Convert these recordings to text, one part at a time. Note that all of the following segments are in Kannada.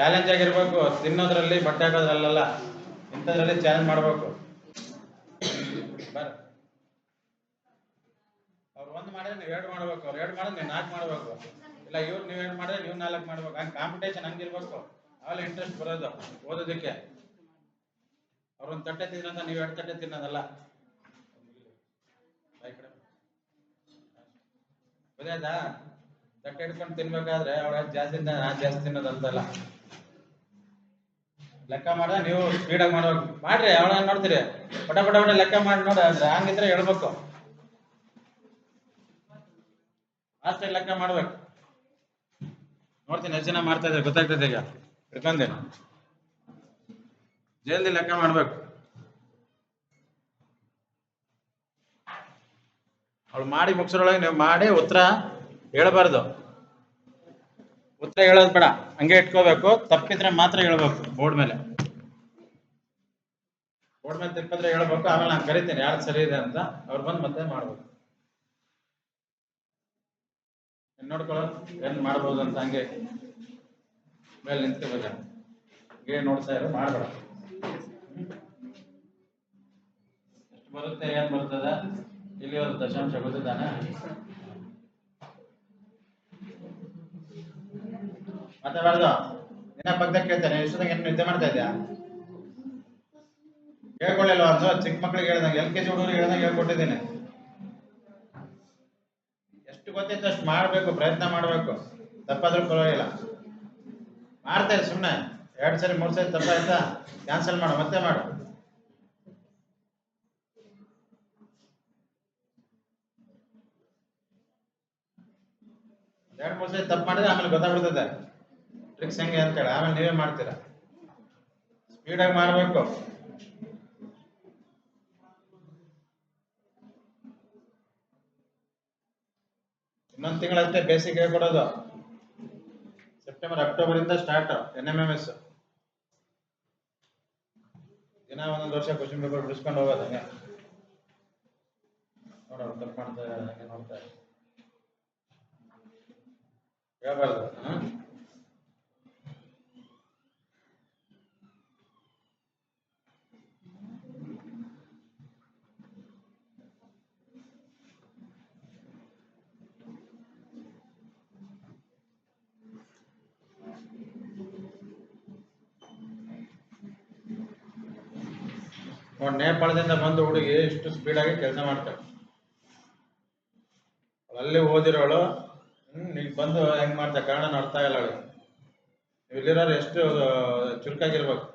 ಚಾಲೆಂಜ್ ಆಗಿರ್ಬೇಕು, ತಿನ್ನೋದ್ರಲ್ಲಿ, ಬಟ್ಟೆ ಹಾಕೋದ್ರಲ್ಲ ಇಂಥದ್ರಲ್ಲಿ ಚಾಲೆಂಜ್ ಮಾಡ್ಬೇಕು. ಅವ್ರು ಒಂದು ಮಾಡಿದ್ರೆ ನೀವು ಎರಡು ಮಾಡ್ಬೇಕು, ಅವ್ರು ಎರಡು ಮಾಡಿದ್ರೆ ನೀವು ನಾಲ್ಕು ಮಾಡ್ಬೇಕು. ಇಲ್ಲ, ಇವ್ರು ನೀವು ಎರಡು ಮಾಡಿದ್ರೆ ನೀವು ನಾಲ್ಕು ಮಾಡ್ಬೇಕು. ಹಂಗೆ ಕಾಂಪಿಟೇಷನ್ ಹಂಗಿರ್ಬೇಕು. ಆಮೇಲೆ ಇಂಟ್ರೆಸ್ಟ್ ಬರೋದು ಓದೋದಕ್ಕೆ. ಅವ್ರೊಂದು ತಟ್ಟೆ ತಿನ್ನೋದ, ನೀವು ಎರಡು ತಟ್ಟೆ ತಿನ್ನೋದಲ್ಲ. ಗೊತ್ತಾಯ್ತಾ ತಟ್ಟೆ ಹಿಡ್ಕೊಂಡು ತಿನ್ಬೇಕಾದ್ರೆ ಅವ್ರ ಜಾಸ್ತಿ ನಾನು ಜಾಸ್ತಿ ತಿನ್ನೋದಂತಲ್ಲ. ಲೆಕ್ಕ ಮಾಡ, ನೀವು ಸ್ಪೀಡಾಗಿ ಮಾಡ್ಬೇಕು ಮಾಡ್ರಿ ಅವಳ ನೋಡ್ತೀರಿ. ಪಟ ಪಟ ಪಟ ಲೆಕ್ಕ ಮಾಡಿ ನೋಡಿ ಹಂಗಿದ್ರೆ ಹೇಳ್ಬೇಕು. ಫಾಸ್ಟ್ ಲೆಕ್ಕ ಮಾಡ್ಬೇಕು? ನೋಡ್ತೀನಿ ಎಷ್ಟು ಜನ ಮಾಡ್ತಾ ಇದ್ದಾರೆ ಗೊತ್ತಾಗ್ತದೆ ಈಗ. ಇಟ್ಕೊಂಡೆ ಜಲ್ದಿ ಲೆಕ್ಕ ಮಾಡ್ಬೇಕು. ಅವಳು ಮಾಡಿ ಮುಗಿಸೋಳಗೆ ನೀವು ಮಾಡಿ ಉತ್ತರ ಹೇಳ್ಬಾರ್ದು. ಉತ್ತರ ಹೇಳೋದು ಬೇಡ. ಹಂಗೆ ಇಟ್ಕೋಬೇಕು. ತಪ್ಪಿದ್ರೆ ಮಾತ್ರ ಹೇಳ್ಬೇಕು ಬೋರ್ಡ್ ಮೇಲೆ. ಬೋರ್ಡ್ ಮೇಲೆ ತಪ್ಪಿದ್ರೆ ಹೇಳ್ಬೇಕು. ಆಮೇಲೆ ನಾನು ಕರಿತೀನಿ. ಯಾರು ಸರಿ ಇದೆ ಅಂತ. ಅವ್ರು ಬಂದು ಮತ್ತೆ ಮಾಡ್ಬೇಕು ನೋಡ್ಕೊಳ್ಳೋದು? ನೋಡ್ಕೊಳ್ಳೋ ಏನ್ ಮಾಡ್ಬೋದು ಅಂತ ಹಂಗೆ ಮೇಲೆ ನಿಂತ್ಕೋಬೇಕ ಹಂಗೆ ನೋಡ್ತಾ ಇರೋ. ಮಾಡ್ಬೇಡ. ಎಷ್ಟು ಬರುತ್ತೆ? ಏನ್ ಬರ್ತದ? ಇಲ್ಲಿ ಒಂದು ದಶಾಂಶ ಗೊತ್ತಿದ್ದಾನೆ. ಮತ್ತೆ ಬರ್ದು ನಿನ್ನ ಪಕ್ಕದಾಗ ಕೇಳ್ತಾನೆ ಇಷ್ಟದಾಗ ಏನು ನಿದ್ದೆ ಮಾಡ್ತಾ ಇದ್ಯಾ? ಹೇಳ್ಕೊಳ್ಳಿಲ್ವ ಒಂದು ಚಿಕ್ಕ ಮಕ್ಳಿಗೆ ಹೇಳ್ದಂಗೆ, ಎಲ್ ಕೆ ಜಿ ಹುಡುಗರು ಹೇಳ್ದಂಗೆ ಹೇಳ್ಕೊಟ್ಟಿದ್ದೀನಿ. ಎಷ್ಟು ಗೊತ್ತಿತ್ತು ಅಷ್ಟು ಮಾಡಬೇಕು, ಪ್ರಯತ್ನ ಮಾಡಬೇಕು. ತಪ್ಪಾದ್ರೂ ಪರವಾಗಿಲ್ಲ. ಮಾಡ್ತಾರೆ ಸುಮ್ಮನೆ ಎರಡು ಸರಿ, ಮೂರು ಸರಿ ತಪ್ಪಾಯ್ತಾ? ಕ್ಯಾನ್ಸಲ್ ಮಾಡು, ಮತ್ತೆ ಮಾಡು. ಎರಡು, ಮೂರು ಸರಿ ತಪ್ಪು ಮಾಡಿದ್ರೆ ಆಮೇಲೆ ಗೊತ್ತಾಗ್ಬಿಡ್ತದೆ. ಟ್ರಿಕ್ಸ್ ಹೆಂಗೆ ಅಂತೇಳಿ, ಆಮೇಲೆ ನೀವೇ ಮಾಡ್ತೀರಾ? ಸ್ಪೀಡಾಗಿ ಮಾಡಬೇಕು. ಇನ್ನೊಂದು ತಿಂಗಳಷ್ಟೇ ಬೇಸಿಕ್ ಹೇಳ್ಕೊಡೋದು ಸೆಪ್ಟೆಂಬರ್ ಅಕ್ಟೋಬರ್ ಇಂದ start N M M S ದಿನ ಒಂದೊಂದು ವರ್ಷ ಕ್ವಶನ್ ಪೇಪರ್ ಬಿಡಿಸ್ಕೊಂಡು ಹೋಗೋದು ಹಂಗೆ. ನೋಡೋರು ತಪ್ಪು ಮಾಡ್ತಾರೆ ಹಂಗೆ ನೋಡ್ತಾ ಇದ್ದಾರೆ. ಹೇಳ್ಬಾರ್ದು ನೋಡ್ ನೇಪಾಳದಿಂದ ಬಂದು ಹುಡುಗಿ ಇಷ್ಟು ಸ್ಪೀಡಾಗಿ ಕೆಲಸ ಮಾಡ್ತಾಳೆ. ಅಲ್ಲಿ ಓದಿರೋಳು ಈಗ ಬಂದು ಹೆಂಗ್ ಮಾಡ್ತಾ ಕಾರಣ ಅರ್ಥ ಅವಳು ನೀವು ಇಲ್ಲಿರೋರು ಎಷ್ಟು ಚುರುಕಾಗಿರ್ಬೇಕು.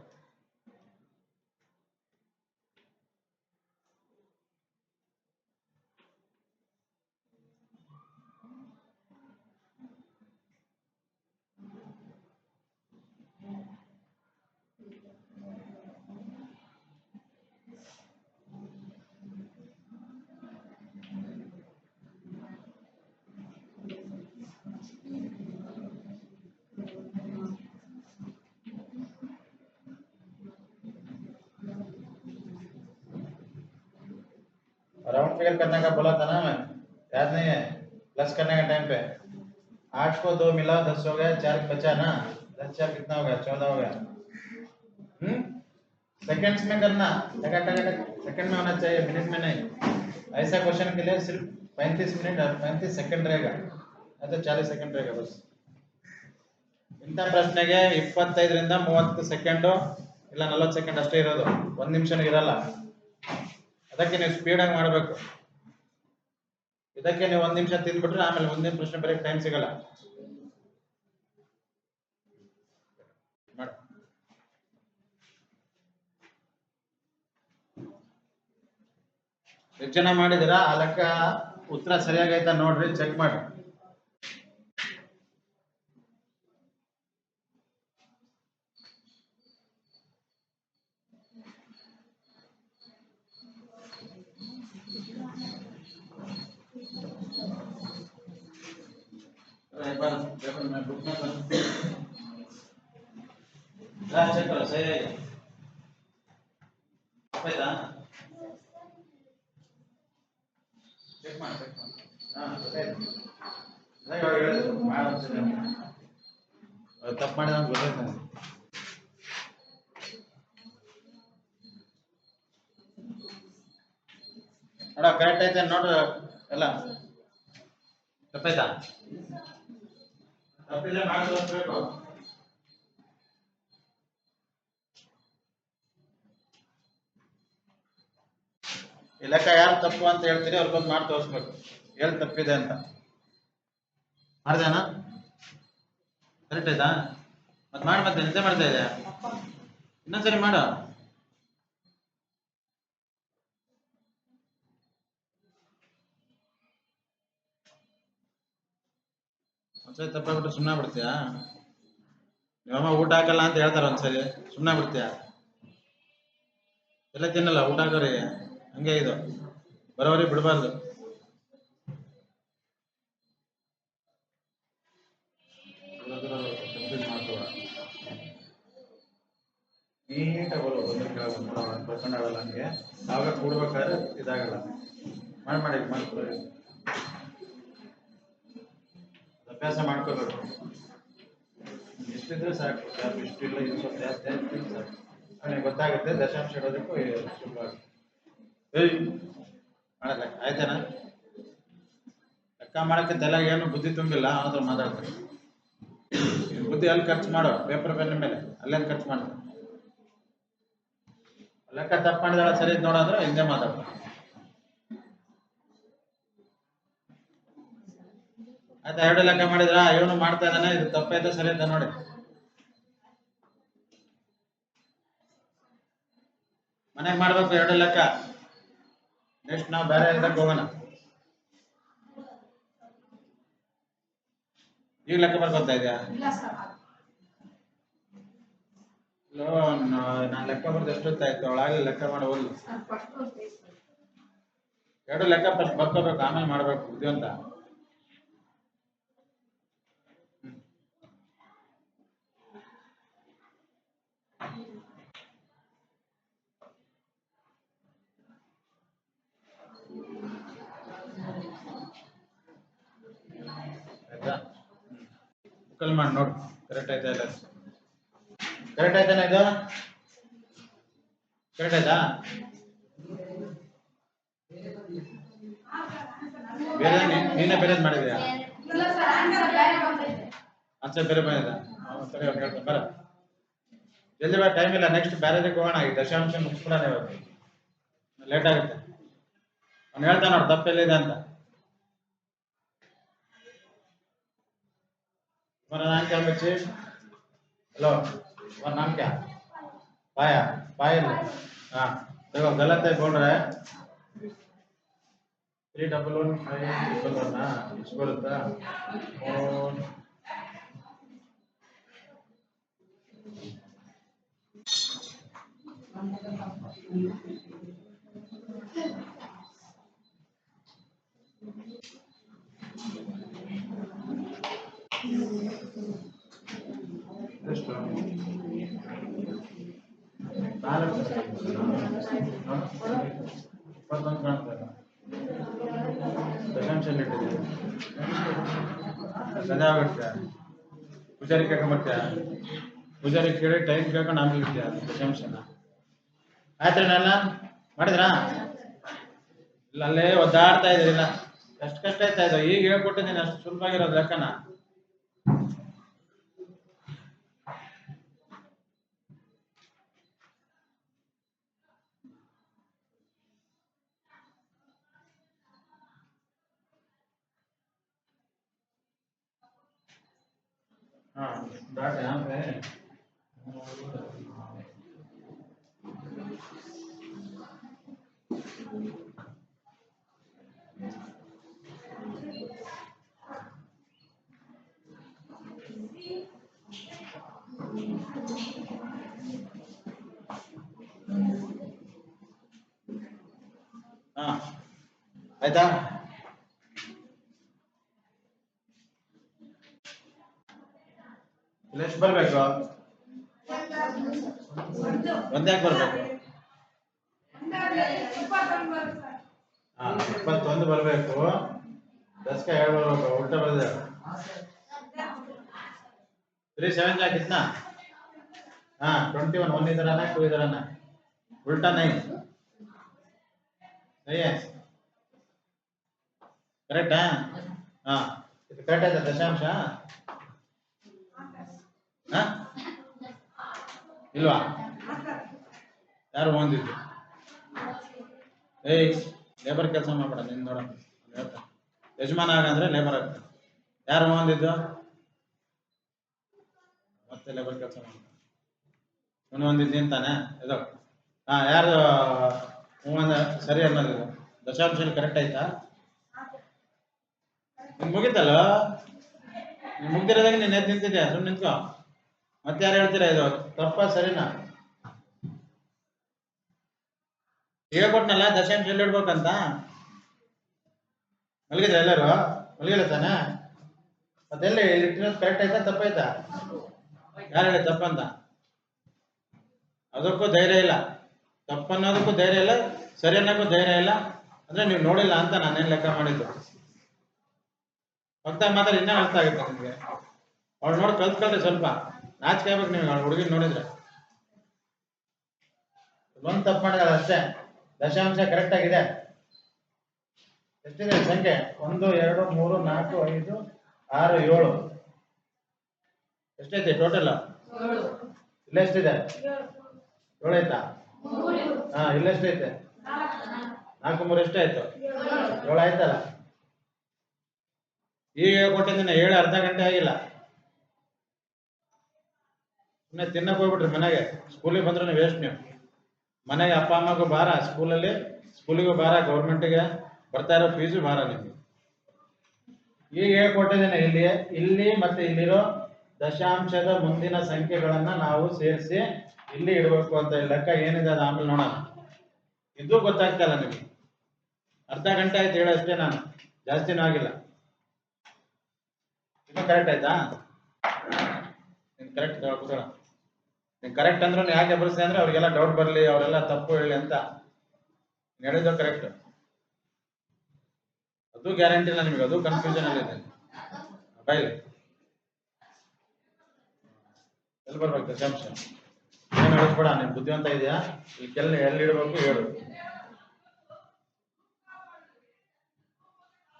फिगर करने का बोला था ना मैं याद नहीं है प्लस करने का टाइम पे आठ को दो मिला दस हो गया चार बचा ना दस चार कितना हो गया चौदह हो गया हम्म सेकंड्स में करना टका टका टक सेकंड में होना चाहिए मिनट में नहीं ऐसा क्वेश्चन के लिए सिर्फ पैंतीस मिनट और पैंतीस सेकंड रहेगा या तो चालीस सेकंड रहेगा बस ಇಂಥ ಪ್ರಶ್ನೆಗೆ ಇಪ್ಪತ್ತೈದರಿಂದ ಮೂವತ್ತು ಸೆಕೆಂಡು ಇಲ್ಲ ನಲವತ್ತು ಸೆಕೆಂಡ್ ಅಷ್ಟೇ ಇರೋದು ಒಂದು ನಿಮಿಷನೂ ಇರಲ್ಲ ಅದಕ್ಕೆ ನೀವು ಸ್ಪೀಡಾಗಿ ಮಾಡಬೇಕು. ಇದಕ್ಕೆ ನೀವು ಒಂದು ನಿಮಿಷ ತಿಂದ್ಬಿಟ್ರೆ ಆಮೇಲೆ ಮುಂದಿನ ಪ್ರಶ್ನೆ ಬರೀ ಟೈಮ್ ಸಿಗಲ್ಲ. ಎಷ್ಟು ಜನ ಮಾಡಿದಿರಾ ಆ ಲೆಕ್ಕ ಉತ್ತರ ಸರಿಯಾಗೈತ ನೋಡ್ರಿ ಚೆಕ್ ಮಾಡಿ. एक बार पेपर में बुक में बन हाँ चेक करो सही है ಆಯ್ತಾ ಚೆಕ್ ಮಾಡಿ ಚೆಕ್ ಮಾಡಿ ಹಾಂ ಗೊತ್ತಾಯ್ತು ಅದೇ ಇವಾಗ ಹೇಳಿದ್ರು ಮಾಡೋದು ಸರಿ ಅಂತ. ಅವ್ರು ತಪ್ಪು ಮಾಡಿದ ಅಂತ ಗೊತ್ತಾಯ್ತು ನನಗೆ ನೋಡ ಕರೆಕ್ಟ್ ಐತೆ ನೋಡು ಎಲ್ಲ ತಪ್ಪಾಯ್ತಾ ತಪ್ಪಿಲ್ಲ ಮಾಡಿ ತೋರಿಸ್ಬೇಕು ಈ ಲೆಕ್ಕ ಯಾರು ತಪ್ಪು ಅಂತ ಹೇಳ್ತೀರಿ ಅವ್ರಿಗೊಂದು ಮಾಡಿ ತೋರಿಸ್ಬೇಕು. ಎಲ್ಲಿ ತಪ್ಪಿದೆ ಅಂತ. ಮಾಡ್ದೇನಾ? ಕರೆಕ್ಟ್ ಆಯ್ತಾ? ಮತ್ತೆ ಮಾಡಿ ಮತ್ತೆ, ನಿದ್ದೆ ಮಾಡ್ತಾ ಇದೆಯಾ? ಇನ್ನೊಂದ್ಸರಿ ಮಾಡು. ಒಂದ್ಸರಿ ತಪ್ಪಾಗ್ಬಿಟ್ರೆ ಸುಮ್ಮನೆ ಬಿಡ್ತೀಯಾ ನಿಮ್ಮಮ್ಮ ಊಟ ಹಾಕಲ್ಲ ಅಂತ ಹೇಳ್ತಾರ ಒಂದ್ಸರಿ. ಸುಮ್ಮನೆ ಬಿಡ್ತೀಯಾ ಎಲ್ಲ ತಿನ್ನಲ್ಲ, ಊಟ ಹಾಕೋರಿಗೆ. ಹಂಗೆ ಇದು. ಬರೋವರಿಗೆ ಬಿಡಬಾರ್ದು. ನೀಟಾಗಿ ಬರೋ ಬರ್ಕೊಂಡು ಹಂಗೆ. ಆವಾಗ ಕೂಡ್ಬೇಕಾದ್ರೆ ಇದಾಗಲ್ಲ. ಮಾಡಿ ಮಾಡಿ ಮಾಡ್ಕೊಳ್ಳಿ ಅಭ್ಯಾಸ ಮಾಡ್ಕೋಬೇಕು. ಇಷ್ಟಿದ್ರೆ ಸಾಕು ಯಾರು ಇಷ್ಟಿಲ್ಲ ಇದು ಸ್ವಲ್ಪ ಜಾಸ್ತಿ ಆಯ್ತು ಸಾಕು. ನನಗೆ ಗೊತ್ತಾಗುತ್ತೆ, ದಶಾಂಶ ಇಡೋದಕ್ಕೂ ಸುಲಭ ಮಾಡಲ್ಲ. ಆಯ್ತಾನ? ಲೆಕ್ಕ ಮಾಡಕ್ಕೆ ತಲೆ ಏನು ಬುದ್ಧಿ ತುಂಬಿಲ್ಲ ಅವನ ಹತ್ರ ಮಾತಾಡ್ತಾರೆ ಬುದ್ಧಿ ಅಲ್ಲಿ ಖರ್ಚು ಮಾಡೋ ಪೇಪರ್ ಪೆನ್ ಮೇಲೆ. ಅಲ್ಲೇನು ಖರ್ಚು ಮಾಡ್ತಾರೆ ಲೆಕ್ಕ ತಪ್ಪು ಮಾಡಿದಾಳ, ಸರಿ ಅಂದ್ರೆ ಹಿಂದೆ ಮಾತಾಡ್ತಾರೆ ಆಯ್ತಾ ಎರಡು ಲೆಕ್ಕ ಮಾಡಿದ್ರ? ಇವನು ಮಾಡ್ತಾ ಇದ್ದಾನೆ ಇದು ತಪ್ಪೈತೆ ಸರಿ ಅಂತ ನೋಡಿ. ಮನೆಗೆ ಮಾಡ್ಬೇಕು ಎರಡು ಲೆಕ್ಕ. ನೆಕ್ಸ್ಟ್ ನಾವು ಬೇರೆ ಇದಕ್ಕೆ ಹೋಗೋಣ. ಈಗ ಲೆಕ್ಕ ಬರ್ಕೊತಾ ಇದೆಯಾ? ನಾನು ಲೆಕ್ಕ ಬರ್ದು ಎಷ್ಟೊತ್ತಾಯ್ತು? ಒಳಗೆ ಲೆಕ್ಕ ಮಾಡಬಹುದು ಎರಡು ಲೆಕ್ಕ ಫಸ್ಟ್ ಬರ್ಕೋಬೇಕು ಆಮೇಲೆ ಮಾಡ್ಬೇಕು ಬುದ್ಧಿವಂತ ಹ್ಮ್. ಆಯ್ತಾ ಬುಕ್ಕಲ್ ಮಾಡಿ ನೋಡು. ಕರೆಕ್ಟ್ ಆಯ್ತಾ ಇಲ್ಲ ಕರೆಕ್ಟ್ ಆಯ್ತಾನ ಇದು? ಕರೆಕ್ಟ್ ಆಯ್ತಾ? ಬೇರೆ ನಿನ್ನೆ ನೀನೇ ಬೇರೆದ್ ಮಾಡಿದ್ಯಾ ಆನ್ಸರ್ ಬೇರೆ ಬಂದಿದೆ. ಬೇರೆ ಸರಿ ಬರ. ಜಲ್ದಿ ಬರ ಟೈಮ್ ಇಲ್ಲ. ನೆಕ್ಸ್ಟ್ ಬೇರೆದಕ್ಕೆ ಹೋಗೋಣ. ಈ ದಶಾಂಶ ಮುಗಿಸ್ಬಿಡೋಣ ಇವತ್ತು. ಲೇಟ್ ಆಗುತ್ತೆ. ಅವ್ನು ಹೇಳ್ತಾನೆ ನೋಡಿ ತಪ್ಪೆಲ್ಲಿದೆ ಅಂತ. तुम्हारा नाम क्या बच्चे? हेलो, तुम्हारा नाम क्या? पाया, पायल। हाँ देखो, गलत है, बोल रहा है। Three double one five double इसको रहता और Thank you. ದಶಾಂಶ ಇಟ್ಟಿದ್ದೀವಿ ಸದಾ ಬಿಡ್ತೀಯ ಪೂಜಾರಿ ಕೇಳ್ಕೊಂಬರ್ತೀಯ ಪೂಜಾರಿ ಕೇಳಿ ಟೈಮ್ ಕೇಳ್ಕೊಂಡು ಆಮೇಲೆ ಇರ್ತೀಯ ದಶಾಂಶನ ಆಯ್ತು ನನ್ನ ಮಾಡಿದ್ರಾ? ಇಲ್ಲ, ಅಲ್ಲೇ ಒದ್ದಾಡ್ತಾ ಇದ್ದೀರಿಲ್ಲ ಎಷ್ಟು ಕಷ್ಟ ಆಯ್ತಾ ಇದು? ಈಗ ಹೇಳ್ಕೊಟ್ಟಿದ್ದೀನಿ ಅಷ್ಟು ಸುಲಭ ಆಗಿರೋದು ಲೆಕ್ಕನ. ಆಯ್ತಾ ಇಲ್ಲೆಷ್ಟು ಬರ್ಬೇಕು. ಒಂದ್ಯಾಕ್ ಬರ್ಬೇಕು. ಹಾ, ಇಪ್ಪತ್ತೊಂದು ಬರ್ಬೇಕು. ದಸ್ಕ ಹೇಳ್ಬರ್ಬೇಕು ಉಲ್ಟಾ ಬರ್ದೆ. ತ್ರೀ ಸೆವೆನ್ ಜಾ ಹಾ ಟ್ವೆಂಟಿ ಒನ್ ಒನ್ ಇದರ ಟೂ ಇದರ ಉಲ್ಟಾ ನೈನ್ ಸರಿಯಾ ಕರೆಕ್ಟಾ ಹಾ, ಇದು ಕರೆಕ್ಟ್ ಆಯ್ತಾ ದಶಾಂಶ? ಇಲ್ವಾ? ಯಾರು ಹೊಂದಿದ್ದು ಏಯ್ ಲೇಬರ್ ಕೆಲಸ ಮಾಡ್ಬೇಡ, ನಿನ್ ನೋಡ. ಯಜಮಾನ ಆಗಂದ್ರೆ ಲೇಬರ್ ಆಗ್ತಾನೆ ಯಾರು ಹೊಂದಿದ್ದು ಮತ್ತೆ ಲೇಬರ್ ಕೆಲಸ ಮಾಡ್ತಾನೆ ಇವನು ಒಂದಿದ್ದು ನಿಂತಾನೆ ಇದು. ಹಾ, ಯಾರು ಸರಿ ಅನ್ನೋದು ದಶಾಂಶಲ್ಲಿ ದಶಾಂಶ ಕರೆಕ್ಟ್ ಆಯ್ತಾ? ನಿನ್ ಮುಗಿತಲ್ಲ? ನಿಮ್ ಮುಗ್ದಿರೋದಾಗ ನೀನ್ ಎದ್ದು ನಿಂತಿದ್ಯಾ? ಸುಮ್ಮನೆ ನಿಂತ್ಕೋ. ಮತ್ತೆ ಯಾರು ಹೇಳ್ತೀರಾ ಇದು? ತಪ್ಪ ಸರಿನಾ? ಹೇಳ್ಕೊಟ್ನಲ್ಲ, ದಶಾಂಶ ಎಲ್ಲಿ ಇಡ್ಬೇಕಂತ? ಮಲಗಿದ್ರ ಎಲ್ಲರೂ? ಮಲಗಿಲ್ಲ ತಾನೆ? ಮತ್ತೆಲ್ಲ ಇಟ್ಟಿರೋದು ಕರೆಕ್ಟ್ ಆಯ್ತಾ, ತಪ್ಪಾಯ್ತಾ? ಯಾರು ಹೇಳಿ ತಪ್ಪಂತ ಅದಕ್ಕೂ ಧೈರ್ಯ ಇಲ್ಲ. ತಪ್ಪನ್ನೋದಕ್ಕೂ ಧೈರ್ಯ ಇಲ್ಲ ಸರಿ ಅನ್ನೋಕ್ಕೂ ಧೈರ್ಯ ಇಲ್ಲ. ಅಂದ್ರೆ ನೀವು ನೋಡಿಲ್ಲ ಅಂತ ನಾನೇನ್ ಲೆಕ್ಕ ಮಾಡಿದ್ದು. ಭಕ್ತ ಮಾತ್ರ ಇನ್ನೇ ಅರ್ಥ ಆಗುತ್ತೆ ನಿಮಗೆ. ಅವ್ಳು ನೋಡಿ ಕಲ್ತ್ಕೊಳ್ರಿ ಸ್ವಲ್ಪ. ನಾಚಿಕೆ ಕೇಳ್ಬೇಕು ನೀವು ಅವಳು ಹುಡುಗಿ ನೋಡಿದ್ರೆ. ಒಂದು ತಪ್ಪು ಮಾಡಿದಾರೆ ಅಷ್ಟೇ. ದಶಾಂಶ ಕರೆಕ್ಟ್ ಆಗಿದೆ. ಎಷ್ಟಿದೆ ಸಂಖ್ಯೆ? ಒಂದು ಎರಡು ಮೂರು ನಾಲ್ಕು ಐದು ಆರು ಏಳು. ಎಷ್ಟೈತೆ ಟೋಟಲ್ ಇಲ್ಲ ಎಷ್ಟಿದೆ? ಏಳು ಆಯ್ತಾ? ಹಾ ಇಲ್ಲ ಎಷ್ಟೈತೆ ನಾಲ್ಕು ಮೂರು ಎಷ್ಟಾಯ್ತು? ಏಳು. ಆಯ್ತಲ್ಲ? ಈಗ ಕೊಟ್ಟಿದ್ದೀನಿ ಏಳು ಅರ್ಧ ಗಂಟೆ ಆಗಿಲ್ಲ. ಸುಮ್ಮನೆ ತಿನ್ನಕ್ಕೆ ಹೋಗ್ಬಿಟ್ರಿ ಮನೆಗೆ. ಸ್ಕೂಲಿಗೆ ಬಂದ್ರೆ ವೇಸ್ಟ್ ನೀವು. ಮನೆಗೆ ಅಪ್ಪ, ಅಮ್ಮಗೂ ಭಾರ. ಸ್ಕೂಲಲ್ಲಿ ಸ್ಕೂಲಿಗೂ ಭಾರ ಗೌರ್ಮೆಂಟಿಗೆ ಬರ್ತಾ ಇರೋ ಫೀಸು ಭಾರ ನಿಮಗೆ. ಈಗ ಹೇಳ್ಕೊಟ್ಟಿದ್ದೀನಿ ಇಲ್ಲಿ ಇಲ್ಲಿ ಮತ್ತೆ ಇಲ್ಲಿರೋ ದಶಾಂಶದ ಮುಂದಿನ ಸಂಖ್ಯೆಗಳನ್ನ ನಾವು ಸೇರಿಸಿ ಇಲ್ಲಿ ಇಡಬೇಕು ಅಂತ ಲೆಕ್ಕ ಏನಿದೆ ಅದು ಆಮೇಲೆ ನೋಡೋಣ. ಇದು ಗೊತ್ತಾಗ್ತಲ್ಲ ನಿಮಗೆ. ಅರ್ಧ ಗಂಟೆ ಆಯ್ತು ಹೇಳಷ್ಟೇ ನಾನು. ಜಾಸ್ತಿನೂ ಆಗಿಲ್ಲ. ಇನ್ನು ಕರೆಕ್ಟ್ ಆಯ್ತಾ? ಕರೆಕ್ಟ್ ನೀನ್ ಕರೆಕ್ಟ್ ಅಂದ್ರೆ ಯಾಕೆ ಎಬ್ಬರಿಸಿದೆ ಅಂದ್ರೆ ಅವ್ರಿಗೆಲ್ಲ ಡೌಟ್ ಬರಲಿ, ಅವರೆಲ್ಲ ತಪ್ಪು ಹೇಳಿ ಅಂತ. ಹೇಳಿದ್ರು ಕರೆಕ್ಟ್ ಅದು ಗ್ಯಾರಂಟಿ ಇಲ್ಲ ನಿಮಗೆ, ಅದು ಕನ್ಫ್ಯೂಷನ್ ಅಲ್ಲಿ ಇದೆ. ಎಲ್ಲಿ ಬರ್ಬೇಕು ದಶಾಂಶ ಬುದ್ಧಿವಂತ ಇದೆಯಾ? ಈ ಕೆಲ್ ಎಲ್ಲಿ ಇಡಬೇಕು ಹೇಳು.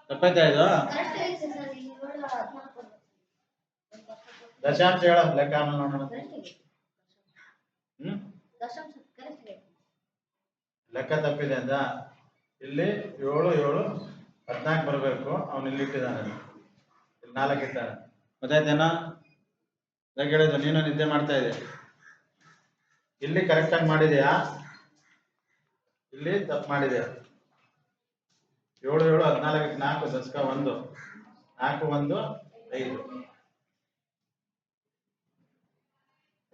ತಪ್ಪಾಯ್ತಾ ಇದು? ದಶಾಂಶ ಹೇಳ ಲೆಕ್ಕ ನೋಡೋಣ. ಹ್ಮ್? ಲೆಕ್ಕ ತಪ್ಪಿದೆ ಅಂತ ಇಲ್ಲಿ ಏಳು ಏಳು, ಹದಿನಾಲ್ಕು ಬರಬೇಕು. ಅವನು ಇಲ್ಲಿ ಇಟ್ಟಿದ್ದಾನೆ. ಇಲ್ಲಿ ನಾಲ್ಕು ಇಟ್ಟಾನೆ. ಗೊತ್ತಾಯ್ತೇನೋ ಯಾಕೆ ಹೇಳಿದ್ರು ನೀನು ನಿದ್ದೆ ಮಾಡ್ತಾ ಇದೆ ಇಲ್ಲಿ ಕರೆಕ್ಟಾಗಿ ಮಾಡಿದೆಯಾ? ಇಲ್ಲಿ ತಪ್ಪು ಮಾಡಿದೆಯಾ? ಏಳು ಏಳು ಹದಿನಾಲ್ಕಕ್ಕೆ ನಾಲ್ಕು ದಶಕ ಒಂದು. ನಾಲ್ಕು, ಒಂದು, ಐದು.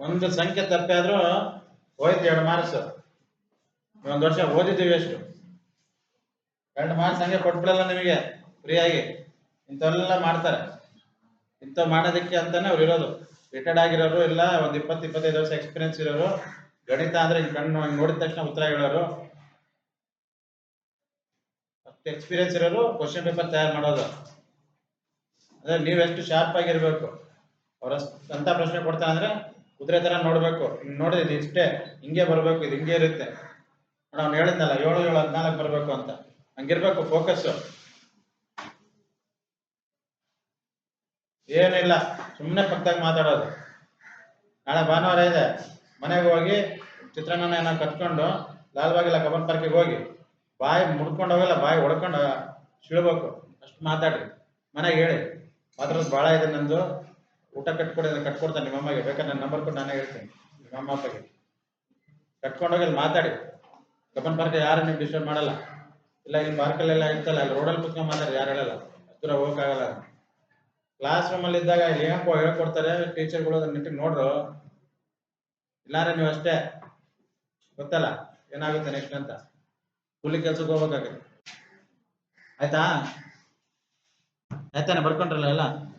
ಒಂದು ಸಂಖ್ಯೆ ತಪ್ಪೆ ಆದ್ರೂ ಹೋಯ್ತು ಎರಡು ಮಾರ್ಕ್ಸ್. ಒಂದು ವರ್ಷ ಓದಿದ್ದೀವಿ ಎಷ್ಟು ಎರಡು ಮಾರ್ಕ್ಸ್ ಹಂಗೆ ಕೊಟ್ಬಿಡಲ್ಲ ನಿಮಗೆ, ಫ್ರೀಯಾಗಿ. ಇಂಥವೆಲ್ಲ ಮಾಡ್ತಾರೆ. ಇಂಥವ್ ಮಾಡೋದಕ್ಕೆ ಅಂತಾನೆ ಅವ್ರು ಇರೋದು. ರಿಟೈರ್ಡ್ ಆಗಿರೋರು ಇಲ್ಲ, ಒಂದು ಇಪ್ಪತ್ತು, ಇಪ್ಪತ್ತೈದು ವರ್ಷ ಎಕ್ಸ್ಪೀರಿಯನ್ಸ್ ಇರೋರು. ಗಣಿತ ಅಂದ್ರೆ ಹಿಂಗ್ ಕಣ್ಣು ಹಿಂಗ್ ನೋಡಿದ ತಕ್ಷಣ ಉತ್ತರ ಹೇಳೋರು. ಅಷ್ಟು ಎಕ್ಸ್ಪೀರಿಯನ್ಸ್ ಇರೋರು ಕ್ವಶನ್ ಪೇಪರ್ ತಯಾರು ಮಾಡೋದು. ಅಂದ್ರೆ ನೀವೆಷ್ಟು ಶಾರ್ಪ್ ಆಗಿರ್ಬೇಕು. ಅವ್ರ ಅಂತ ಪ್ರಶ್ನೆ ಕೊಡ್ತಾನೆ ಅಂದ್ರೆ ಕುದುರೆ ತರ ನೋಡ್ಬೇಕು. ಹಿಂಗ್ ನೋಡಿದ್ರೆ ಇದು ಇಷ್ಟೇ. ಹಿಂಗೆ ಬರ್ಬೇಕು, ಇದು ಹಿಂಗೆ ಇರುತ್ತೆ. ಅವ್ನು ಹೇಳಿದ್ನಲ್ಲ, ಏಳು ಏಳು, ಹದಿನಾಲ್ಕು ಬರ್ಬೇಕು ಅಂತ. ಹಂಗಿರ್ಬೇಕು ಫೋಕಸ್ ಏನಿಲ್ಲ ಸುಮ್ಮನೆ ಪಕ್ಕದಾಗ ಮಾತಾಡೋದು. ನಾಳೆ ಭಾನುವಾರ ಇದೆ. ಮನೆಗೆ ಹೋಗಿ ಚಿತ್ರಾನ್ನ ಏನೋ ಕತ್ಕೊಂಡು ಲಾಲ್ಬಾಗಿಲ್ಲ ಕಬನ್ ಪಾರ್ಕಿಗೆ ಹೋಗಿ ಬಾಯಿ ಮುಡ್ಕೊಂಡು ಹೋಗಲ್ಲ, ಬಾಯಿ ಹೊಡ್ಕೊಂಡು ಸಿಳ್ಬೇಕು ಅಷ್ಟು ಮಾತಾಡ್ರಿ. ಮನೆಗೆ ಹೇಳಿ. ಮಾತಾಡೋದು ಭಾಳ ಇದೆ ನಂದು. ಊಟ ಕಟ್ಕೊಡಿ ಕಟ್ಕೊಡ್ತಾನೆ. ನಿಮ್ಮ ಅಮ್ಮಗೆ ಬೇಕಾದ್ರೆ ನನ್ನ ನಂಬರ್ ಕೊಟ್ಟು ನಾನೇ ಹೇಳ್ತೀನಿ. ನಿಮ್ಮ ಅಮ್ಮ ಅಪ್ಪಗೆ. ಕಟ್ಕೊಂಡೋಗಿ ಅಲ್ಲಿ ಮಾತಾಡಿ. ಕಬ್ಬನ್ ಪಾರ್ಕ್ ಯಾರು ನೀವು ಡಿಸ್ಟರ್ಬ್ ಮಾಡಲ್ಲ. ಇಲ್ಲ, ಇಲ್ಲಿ ಪಾರ್ಕಲ್ಲೆಲ್ಲ ಇರ್ತಲ್ಲ, ಅಲ್ಲಿ ರೋಡಲ್ಲಿ ಕುತ್ಕೊಂಡು ಮಾತಾಡಿ, ಯಾರು ಹೇಳಲ್ಲ. ಹತ್ತಿರ ಹೋಗಕ್ಕಾಗಲ್ಲ. ಕ್ಲಾಸ್ ರೂಮಲ್ಲಿ ಇದ್ದಾಗ ಇಲ್ಲಿ ಏನಪ್ಪ ಹೇಳ್ಕೊಡ್ತಾರೆ? ಟೀಚರ್ಗಳು ಅದನ್ನ ನಿಟ್ಟಿಗೆ ನೋಡ್ರು. ಇಲ್ಲಾಂದ್ರೆ ನೀವು ಅಷ್ಟೇ. ಗೊತ್ತಲ್ಲ? ಏನಾಗುತ್ತೆ ನೆಕ್ಸ್ಟ್ ಅಂತ? ಕೂಲಿ ಕೆಲ್ಸಕ್ಕೆ ಹೋಗ್ಬೇಕಾಗುತ್ತೆ. ಆಯ್ತಾ? ಆಯ್ತಾನೆ, ಬರ್ಕೊಂಡ್ರಲ್ಲ ಎಲ್ಲ?